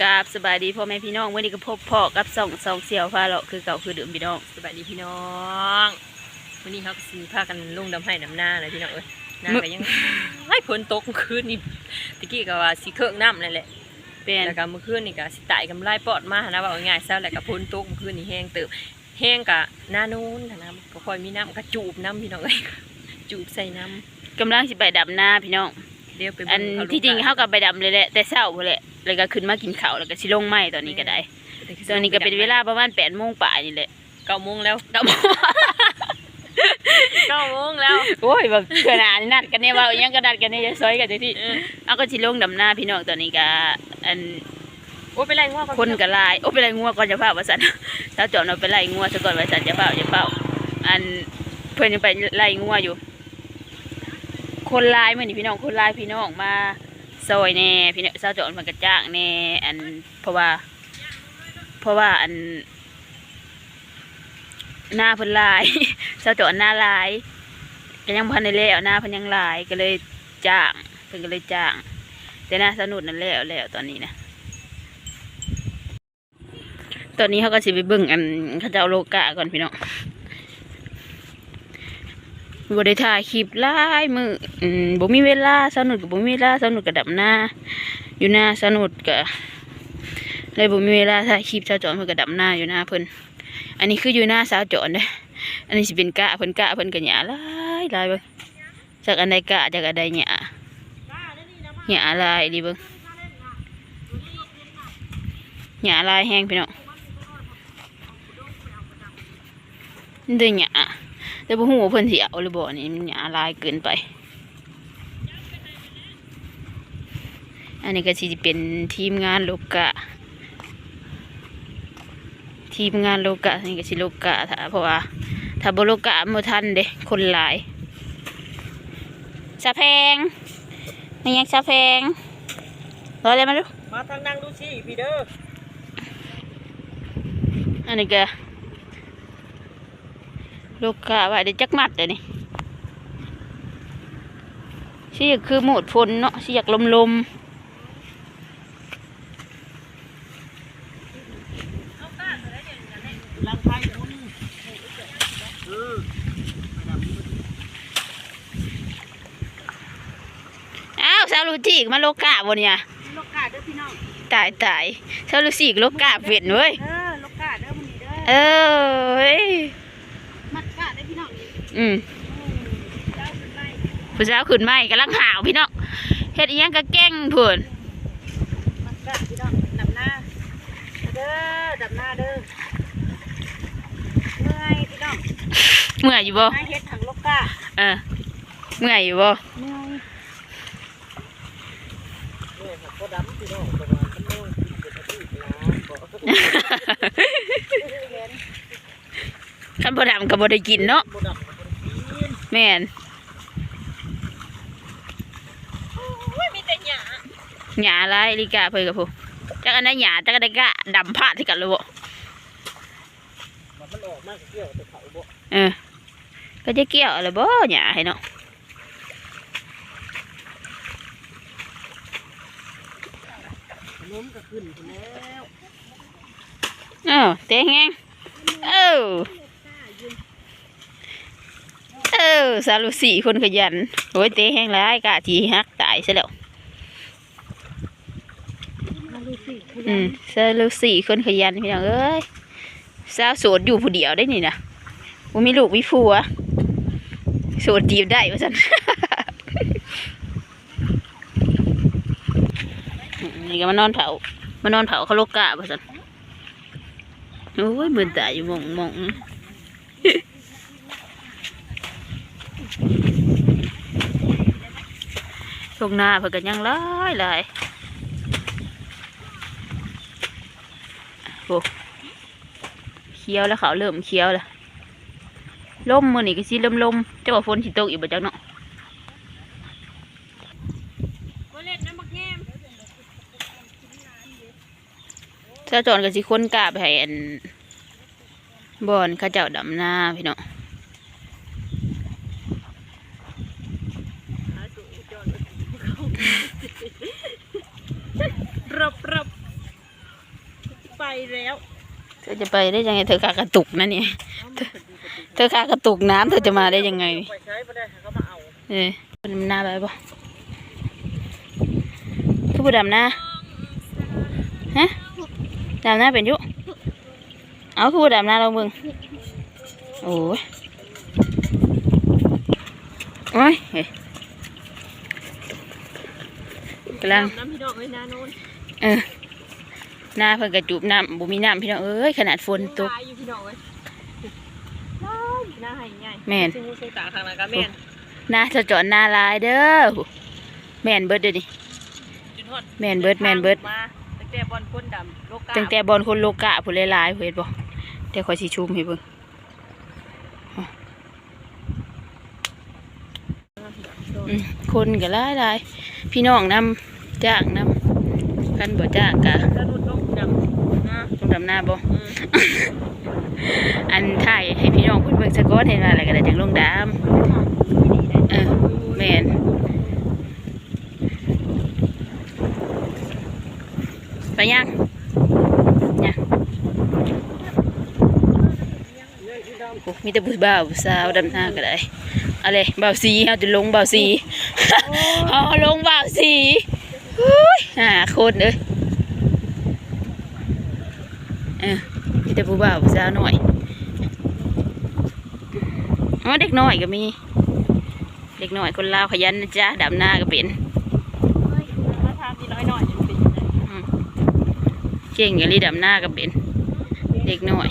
กราบสบายดีพ่อแม่พี่น้องวันนี้ก็พบพ่อกับสองสองเสี่ยวฟ้าเลาะคือเก่าคือเดิมพี่น้องสวัสดีพี่น้องวันนี้ครับสีพากันลงดำให้ดำหน้าเลยพี่น้องเอ้ยหน้าก็ยังให้ฝนตกเมื่อคืนนี่ตะกี้ก็ว่าสีเครื่องน้ำนั่นแหละเป็นแล้วก็เมื่อคืนนี่ก็สิตายกำไรปอดมานะว่าเอาง่ายๆซะแล้วก็ฝนตกเมื่อคืนนี่แห้งเติบแห้งกะหน้านู้นนะนะก็ค่อยมีน้ำก็จูบน้ำพี่น้องเอ้ยจูบใส่น้กำลังสิไปดำหน้าพี่น้องำเดี๋ยวไปอันเบิ่เขาที่จริงลูกเขากับไปดำเลยแหละแต่เช้าพุ่นแหละ แล้วก็ขึ้นมากินข้าวแล้วก็สิลงไม้ตอนนี้ก็ได้ ตอนนี้ก็เป็นเวลาประมาณแปดโมงป่ายนี่แหละเก้าโมงแล้วเก้าโมงเก้าโมงแล้วโอ้ยแบบเกินอ่านนัดกันเนี่ยว่าอิหยังก็นัดกันเนี่ยจะซอยกันจังที่เออเอาก็สิลงดำหน้าพี่น้องตอนนี้ก็อันโอ้ไปไล่ง้อก่อนคนก็หลายโอ้ไปไล่งัวก่อนจะพาว่าสันถ้าจอดเอาไปไล่งัวซะก่อนว่าสันจะเฝ้าจะเฝ้าอันเพิ่นยังไปไล่งัวอยู่ คนหลายมื้อนี้พี่น้องคนหลายพี่น้องมา ซอยแน่พี่เน้องสาวจอดมันก็จ้างแน่อันเพราะว่า เพราะว่าอัน หน้าเพิ่นลายสาวจอดหน้าลายก็ยังบ่ทันได้แล้วหน้าเพิ่นยังลายก็เลยจ้างเพิ่นก็เลยจ้าง แต่หน้าสนุดนั่นแล้วแล้วตอนนี้นะตอนนี้เขาก็สิไปเบิ่งอันเขาจะเอาโลกะก่อนพี่น้อง บ่ได้ถ่ายคลิปหลายมืออืมบ่มีเวลาสนุกกับบ่มีเวลาสนุกกับดับหน้า อยู่หน้าสนุกกับเลยบ่มีเวลาถ่ายคลิปสาวจอนเพิ่นก็ดับหน้าอยู่หน้าเพิ่นอันนี้คืออยู่หน้าสาวจอนเด้ออันนี้สิเป็นกะเพิ่นกะเพิ่นก็หญ้าหลายหลายเบิ่งจากอันใดกะจากอันใดหญ้าหญ้าหลายดิเบิ่งหญ้าลายแฮงพี่น้องเดือหยา แต่บ่ฮู้ว่าเพิ่นสิเอาหรือบ่นี่มันหยาหลายเกินไป อันนี้ก็สิเป็นทีมงานโลกะ ทีมงานโลกะอันนี้ก็สิโลกะถ้าเพราะว่าถ้าบ่โลกะบ่ทันเด้คนหลายสะแพงนี่ยังสะแพงรอเลยมาดูมาทางนั่งดูสิพี่เด้ออันนี้ก็ ลูกกะว่าได้จักมัดเลยนี่สิอยากคือหมดฝนเนาะสิอยากลมลมลังไพ่คุณเออๆอ้าวสาวลูจิกมาโลกะบนเนี่ยโลกาเด้อพี่น้องตายตายสาวลูจิกโลกะเวียนเว้ยเออโลกาเด้อมันนี่เด้อเออเฮ้ย มัดกาเด้อพี่น้ องนี่อืมเจ้าขึ้นไปผู้สาวขึ้นไม่กำลังหาวพี่น้องเฮ็ดอีหยังก็แกล้งเพิ่นมัดกาพี่น้องดับหน้าเด้อดับหน้าเด้อเมื่อยพี่น้องเมื่อยอยู่บ่นายเฮ็ดถังโลกาเออเมื่อยอยู่บ่เมื่อยเนี่ยครับก็ดำพี่น้องประมาณชั่วโมงสิบนาทีนะบอกคันบ่ดำก็บ่ได้กินเนาะบ่ดำบ่ได้กิน แม่นไม่มีแต่หญ้าหยาลายลิกาเพิ่นกับผู้จักอันใดหยาจักอันใดกะดำพาดที่กันเลยบ่มันออกมากเกี่ยวแต่เขาบ่เออก็จะเกี่ยวอะไรบ่หยาให้เนาะขนมก็ขึ้นไปแล้วเออเตะแฮงเออเออสารุสีคนขยันโอ้ยเตะแฮงหลายกะทีฮักตายซะแล้วมาดูสิขอืยัมนสารุสีคนขยันพี่น้องเอ้ยสาวโสดอยู่ผู้เดียวได้นี่นะบ่มีลูกมีผัวโสดจีบได้ว่าซั่นนี่ก็มานอนเผามานอนเผาเขาโลกะว่าซั่นโอ้ยมือตาอยู่หมองหมองช่ว งหน้าเพิ่นก็ยังหลายหลายโอ้เคี้ยวแล้วเขาวเริ่มเคี้ยวแล้วลมมื้อนี้ก็สิลมลมๆเจ้าว่าฝนสิตกอีกบ่จักเนาะบ่เล่นน้ำบักแง้มถ้าจอนก็สิค้นกาไปให้อันบอนเข้าเจ้าดำหน้าพี่น้อง รบรบ ไป แล้ว เธอจะไปได้ยังไง เธอขากระตุกนะเนี่ย เธอขากระตุกน้ำเธอจะมาได้ยังไง ไปใช้ไม่ได้เขามาเอาเออมันหน้าไปปะคือผู้ดำหน้าฮะดำหน้าเป็นอยุ เอาคือผู้ดำหน้าเรามึงโอ้ยโอ้ยเฮ้ยกำลังน้ำพี่น้องเอ้ยนาโนนเออ หน้าเพิ่นกระจุบน้ำบ่มีน้ำพี่น้องเอ้ยขนาดฝนตกลายอยู่พี่น้องเอ้ยหน้าให้ง่ายแม่น ซึ่งซึ่งตาทางนั้นก็แม่นหน้าจะจอดหน้าลายเด้อแม่นเบิดเด้อนี่จนฮอดแม่นเบิดแม่นเบิดมาตั้งแต่บอลพ่นดำโลกาตั้งแต่บอลคนโลกะผู้หลายๆเพิ่นบ่เดี๋ยวขอยสิชุมให้เบิ่งอืมคนก็หลายหลายๆพี่น้องนำจ้างนำคันบ่จ้างก็ แล้วนุ่น ดำนะต้องดำหน้าบ่อันถ่ายให้พี่น้องเพิ่นเบิ่งซะก่อนเห็นว่าอะไรก็ได้จังลงดำเออแม่นไปยังยังโอ้มีแต่ผู้บ่าวสาวดำหน้าก็ได้อะไรบ่าวสีเฮาจะลงบ่าวสีเฮาลงบ่าวสีอุ้ยหาคนเอ้ย ออมีแต่ผู้บ่าวผู้สาวหน่อยอ๋อเด็กน้อยก็มี เด็กน้อยคนลาวขยันนะจ๊ะดำหน้าก็เป็นมาทำมีน้อยหน่อยจะเป็นยังไงอืมเก่งอย่างนี้ดำหน้าก็เป็น เด็กน้อย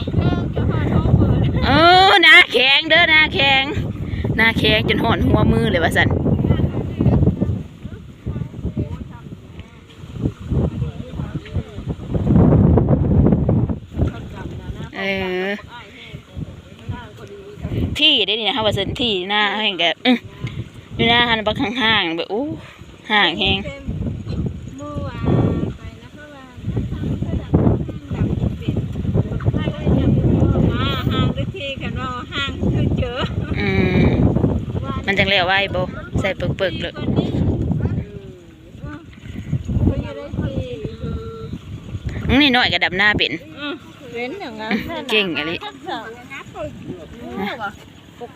เออหน้าแข็งเด้อหน้าแข็งหน้าแข็งจนห่อนหัวมือเลยว่าสันเออ ที่ ได้นี่นะฮะว่าสันที่หน้าแห่งแกอื้ออยู่หน้าหันบักห่างๆแบบอู้ห่างแหงเมื่อวานไปนะเพราะว่าดำจะเป็นไม่ได้จะมาห่างด้วยทีกันว่าห่างคือเจออืมมันจังแล้วไว้โบใส่เปึกๆเลยคนนี้เขาอยู่ได้ทีอื้อนี่น้อยก็ดำหน้าเป็นเว้นอย่างนั้นเก่งอะไรพวกข้าวแห้วก่อนอันดำเลยคุณครูนี่น้อยก็ดำหน้าเป็นเก่งอะไร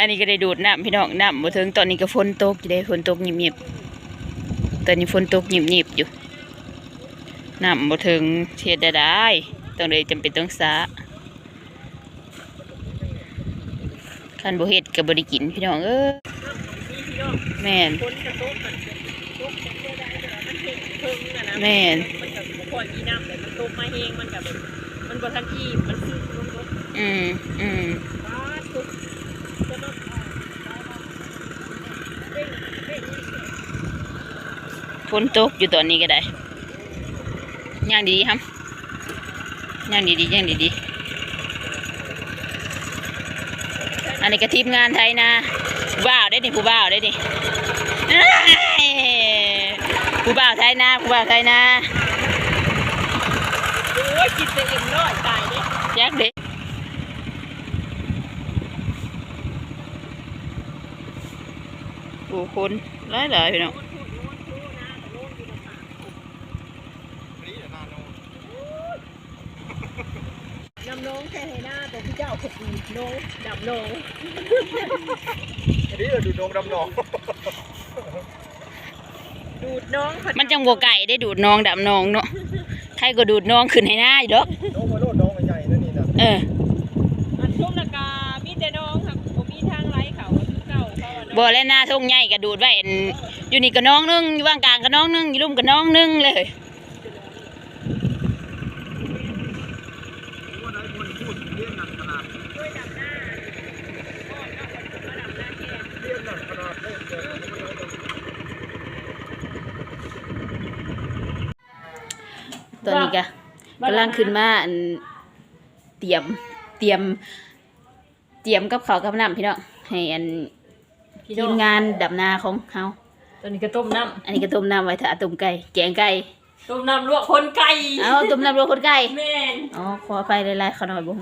อันน้ำมันบ่เทิงอันนี้ก็ได้ได้ดูดน้ำเลยนี่อันนี้ก็ได้ดูดน้ำพี่น้องน้ำบ่เทิงตอนนี้ก็ฝนตกอยู่เด้ฝนตกเงียบๆตอนนี้ฝนตกเงียบๆอยู่น้ำบ่เทิงเฮ็ดได้ได้ต้องเลยจำเป็นต้องสาคันบ่เฮ็ดก็บ่ได้กินพี่น้องเอ้ยแม่นคนจะโต๊ะมันโต๊ะจะโต๊ะได้แต่มันเห็นเพิ่งนะนะแม่นมันกับพอมีน้ำแต่มันโต๊ะมาเฮงมันกับแบบมันบนทันทีมันซื้อลงรถอืมอืม บ้าตุ๊กจะต้องเด้งเด้ง ฝนตกอยู่ตอนนี้ก็ได้ย่างดีๆครับย่างดีๆย่างดีๆอันนี้ก็ทีมงานไทยนะผู้บ่าวได้ดิผู้บ่าวได้ดิผู้บ่าวไทยนะผู้บ่าวไทยนะโอ้ยกินแต่เอ็มน้อยตายเด้ยักเด็กโอ้คนหลายหลายๆพี่น้อง นำน้องแค่ให้หน้าแต่พี่เจ้าขบ น้องดับน้องอันนี้เราดูดงดำหนองดูดน้องมันจังบวไก่ได้ดูดน้องดำน้องเนาะไทยก็ดูดน้องขึ้นให้หน้าอยู่ดอกน้องมาโลดน้องใหญ่ๆนั่นนี่นะเอออันชุ่มละกามีแต่น้องครับผมมีทางไร้เขาคือเก่าเขาอะนะบ่และหน้าทงใหญ่ก็ดูดไว้อันอยู่นี่ก็น้องนึงอยู่ว่างกลางก็น้องนึงอยู่ลุ่มก็น้องนึงเลย ตอนนี้ก็กำ ลังขึ้นมาอันเตรียมเตรียมเตรียมกับข้าวกับน้ำพี่น้องให้อันพี่ทีน้อมงงานดับนาของเฮาตอนนี้ก็ต้มน้อันนี้ก็ต้มน้ำไว้ถ้าต้มไก่แกงไก่ำต้มน้ำลวกคนไก่เอาต้มน้ำรวมคนไก่แม่นอ๋อขอไฟหลายๆขอหน่อยบุ้ง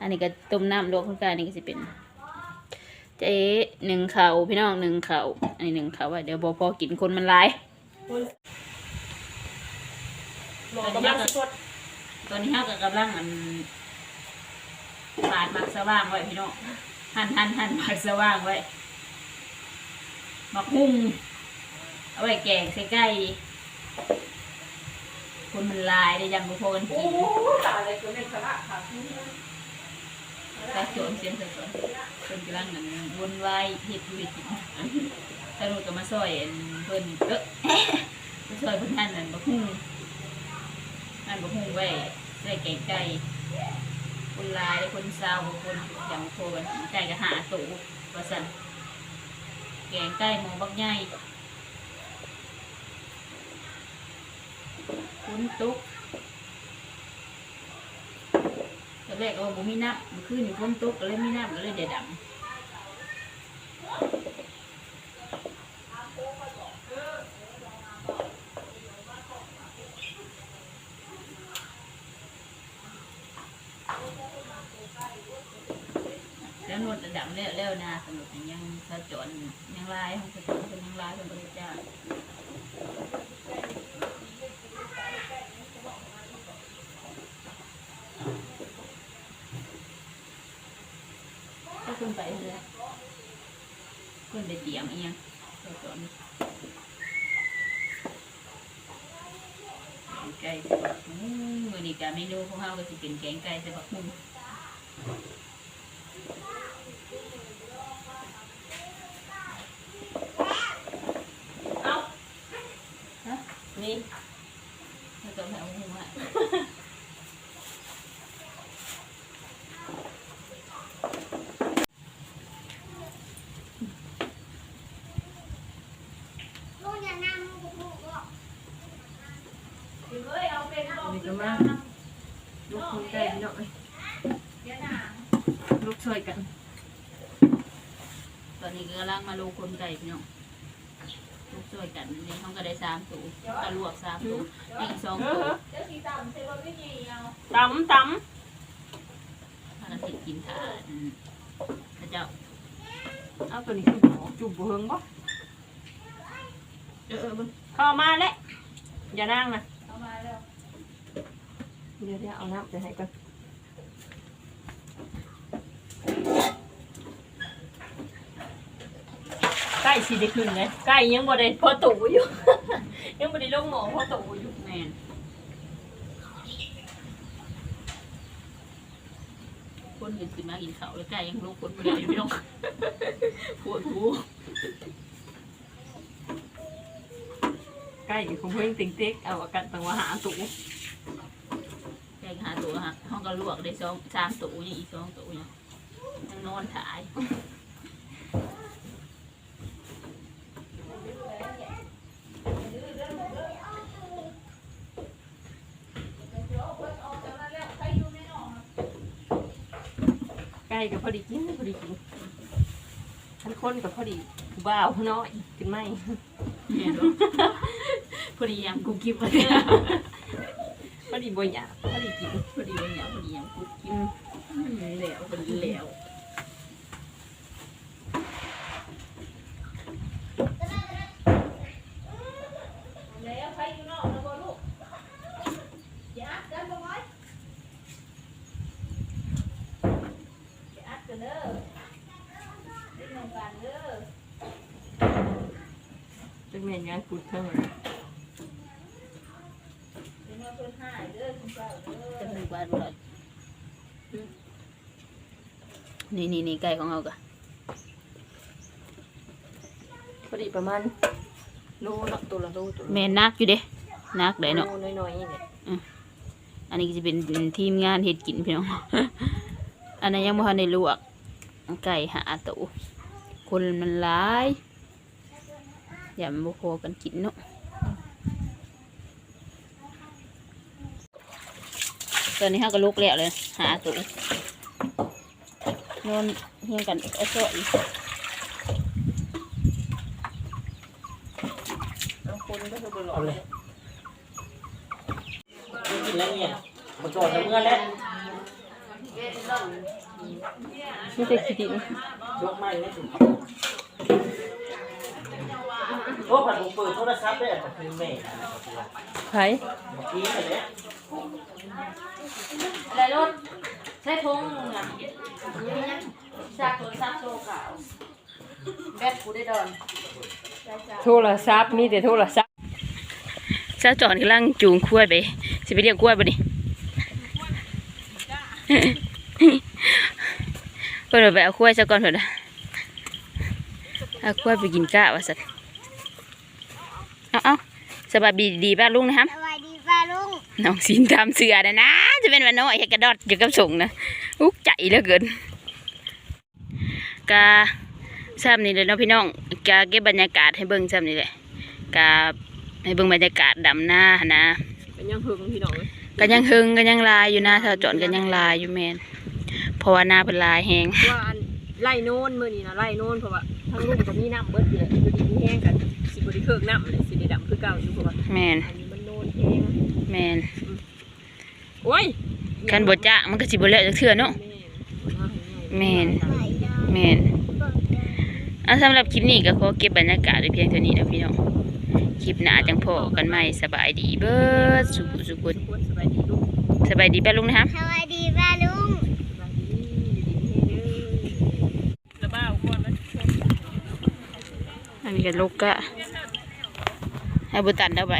อันนี้ก็ต้มน้ำรวมคนไก่อันนี้ก็สิเป็นเจ๊หนึ่งเขาพี่น้องหนึ่งเขาอันนี้หนึ่งเขาไว้เดี๋ยวบอพอกินคนมันหลายหมอกำลังสด ตอนนี้เฮาก็กำลังอันปาดหมักสว่างไว้พี่น้องหั่นหั่นหั่นหมักสว่างไว้หมักหุ้งเอาไว้แกงใส่ไก่คนมันหลายได้ยังบ่พอกันกินตาอะไรก็ไม่ขนาดค่ะตาโจนเสียงสะสนคนกำลังนั่นวนวายเฮ็ดอยู่เฮ็ดกินตาโนก็มาซอยอันเพิ่นเอ้อมาซอยเพิ่นหั่นนั่นบักหุ้ง หั่นบักหุ้งไว้ใส่แกงไก่คนลายคนซาวคนอย่างโคนไก่ก็หาตูว่าซั่นแกงไก่หมูบักใหญ่คุณตุ๊กตอนแรกก็ว่าบ่มีน้ำมันขึ้นอยู่ฝนตุกก็เลยมีน้ำก็เลยเดือดดำแล้วนวดระดับ แล้วแล้วนาสนุกยังสะจอนยังลายของสะจอนเป็นยังลายของพระเจ้าถ้าคุณไปเลยคุณไปเตรียมอีหยังสะจอนแกงไก่ใส่บักหุ่งมื้อนี้ก็เมนูของเฮาก็สิเป็นแกงไก่ใส่บักหุ่ง นี่ ไม่ต้องเอาหัวนี่ก็มาลูกคนไก่พี่น้องลูกช่วยกันตอนนี้ก็กำลังมาลูกคนไก่พี่น้องลูกช่วยกันนี่เขาก็ได้สามตัวก็ลวกสามตัว อีกสองตัวตำตถ้าเราติดกินถ่านพระเจ้าำเอาตัวนี้คือหมอจุบบ่เฮิงบ่เออเออมันเข้ามาแล้วอย่านั่งนะเดี๋ยวเดี๋ยวเอาน้ำไปให้ก่อนใก ล้สิได้ขึ้นเลยใกล้ยังบ่ได้พอตู่อยู่ ยังบ่ได้ลงหมอพอตู่อยู่แม่นคนอื่นขึ้นมากินข้าวแล้วไก่ยังลูกคนไม่ได้พี่น้องปวดหัวใกล้กับคงเพิ่งติ๊งติ๊กเอาอากันตังว่าหาตู่ไก่หาตัวฮะห้องก็ลวกได้สองสามตัวยังอีกสองตัวยังยังนอนถ่าย ใกล้กับพอดีกินพอดีกินทันคนกับพอดีผู้บ่าวผู้น้อยกินไหมแม่นบ่พอดียังกุ๊กกิ๊บเลยพอดีบ่อยากพอดีกินพอดีว่าอย่างพอดีอย่างกุ๊กกิ๊บอืมแล้วพอดีแล้วแล้วใครอยู่นอกนะบ่ลูกอย่าอัดกันบ่ไว้อย่าอัดกันเด้อเล่นน้ำ กันเด้อจังแม่นงานกุดเท่าเป็นว่าเพิ่นหายเด้อคุณเจ้าเด้อจะเป็นกวาดบ่ล่ะนี่นี่นี่ไก่ของเรากะพอดีประมาณโลละตัวละโลตัวละแม่นักอยู่เด้นักได้เนาะ โลน้อยๆนี่แหละอันนี้ก็จะเป็นทีมงานเฮ็ดกินพี่น้อง อันนั้นยังบ่ทันได้ลวกไก่หาตัว คนมันหลาย อย่ามันบ่พอกันกินเนาะตอนนี้ห้าก็ลุกแล้วเลย หาตัวนอนเฮียงกันไอ้โซ่อีกเอาเลยกินแล้วเนี่ยมันก่อนจะเมื่อแล้วไม่ใช่ขี้ดิน ยกไม้ไม่ถึงโอ้ผัดผมเปิดโทรศัพท์ได้แต่คือแม่ไผเมื่อกี้เลยเนี่ยอะไรรถใช้ทงมึงอะซากโทรศัพท์โซ่ขาวแบตกูได้ดอนโทรศัพท์มีแต่โทรศัพท์เจ้าจอนกำลังจูงกล้วยไปสิไปเรียกกล้วย ปะนี่เพื่อนไปเอากล้วยซะก่อนเถอะนะเอากล้วยไปกินก้าวะสัตว์เอาเอาสบายดีดีป้าลุงนะครับสวัสดีป้าลุงน้องสินทำเสือนะนะ จะเป็นวันน้อยให้กระดอดอยู่กับส่งนะอุกใจเหลือเกินกาซ้ำนี่เลยเนาะพี่น้องกาเก็บบรรยากาศให้เบิ่งซ้ำนี่แหละกาให้เบิ่งบรรยากาศดำหน้าหั้นนะเป็นยังหึงพี่น้องเอ้ยก็ยังหึงก็ยังลายอยู่นะถ้าจอนก็ยังลายอยู่แมน เพราะว่าหน้าเป็นลายแหงว่าอันไล่โน่นมื้อนี้นะไล่โน่นเพราะว่าทั้งลุงก็มีน้ำเบิดอยู่อยู่ดีมีแห้งกันสิบ่ได้เคิกน้ำเลยสิได้ดำคือเก่าอยู่เพราะว่าแมนอันนี้มันโน่นแห้งแมนโอ้ยกันบดจ้ามันก็สิบเละจักเทื่อเนาะแม่นแมนเอาสำหรับคลิปนี้ก็ขอเก็บบรรยากาศไว้เพียงเท่านี้นะพี่น้องคลิปหน้าจังพอกันใหม่สบายดีเบิดสุขสุขคนควรสบายดีลูกสบายดีป้าลุงนะครับสวัสดีป้าลุง สบายดีอยู่ดีมีแห้งเด้อระบ้าเอาก่อนนะ อันนี้ก็ลูกก็ให้บุตันเอาไป